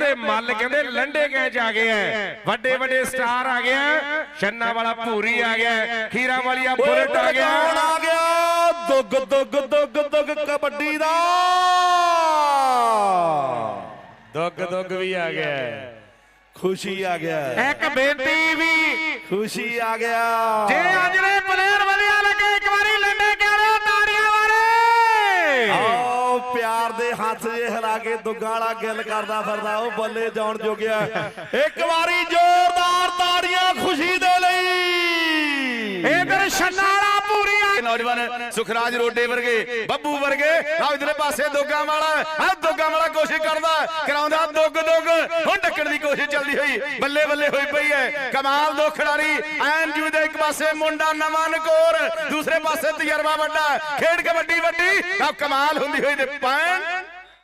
ਤੇ ਮੱਲ ਕਹਿੰਦੇ ਲੰਡੇ ਗਏ ਜਾ ਗਏ ਐ। ਵੱਡੇ ਵੱਡੇ ਸਟਾਰ ਆ ਗਏ ਐ। ਛੰਨਾ ਵਾਲਾ ਭੂਰੀ ਆ ਗਿਆ ਖੀਰਾ ਵਾਲੀਆ ਬੁਲਟ ਆ ਗਿਆ ਆ ਗਿਆ? ਦੁੱਗ ਦੁੱਗ ਦੁੱਗ ਦੁੱਗ ਕਬੱਡੀ ਦਾ। ਦੁੱਗ ਦੁੱਗ ਵੀ ਆ ਗਿਆ। ਖੁਸ਼ੀ ਆ ਗਿਆ ਇੱਕ ਬੇਨਤੀ ਵੀ ਖੁਸ਼ੀ ਆ ਗਿਆ। ਜੇ ਅੱਜ ਦੇ ਪਲੇਅਰ ਵਧੀਆ ਪਿਆਰ ਦੇ ਹੱਥ ਜੇ ਹਿਲਾ ਕੇ ਦੁੱਗਾ ਗਿੱਲ ਕਰਦਾ ਫਿਰਦਾ, ਉਹ ਬੱਲੇ ਜਾਣ ਜੋਗਿਆ ਇੱਕ ਵਾਰੀ ਜ਼ੋਰਦਾਰ ਤਾੜੀਆਂ ਖੁਸ਼ੀ ਦੇ ਲਈ। ਇਧਰ ਛੰਨਾ ਵਾਲਾ ਨੌਜਵਾਨ ਸੁਖਰਾਜ ਰੋਡੇ ਵਰਗੇ, ਬੱਬੂ ਵਰਗੇ, ਆਹ ਇਧਰਲੇ ਪਾਸੇ ਦੋਗਾ ਵਾਲਾ ਆ ਦੋਗਾ ਵਾਲਾ ਕੋਸ਼ਿਸ਼ ਕਰਦਾ, ਕਰਾਉਂਦਾ ਦੁੱਗ ਦੁੱਗ ਹੁਣ ਹੋਈ, ਬੱਲੇ ਬੱਲੇ ਹੋਈ ਪਈ ਹੈ। ਕਮਾਲ ਦੋ ਖਿਡਾਰੀ, ਐਨ ਜੂ ਦੇ ਇੱਕ ਪਾਸੇ ਮੁੰਡਾ ਨਵਾਂ ਨਕੋਰ, ਦੂਸਰੇ ਪਾਸੇ ਤਜਰਬਾ ਵੱਡਾ, ਖੇਡ ਕਬੱਡੀ ਵੱਡੀ। ਕਮਾਲ ਹੁੰਦੀ ਹੋਈ ਤੇ ਪੈਣ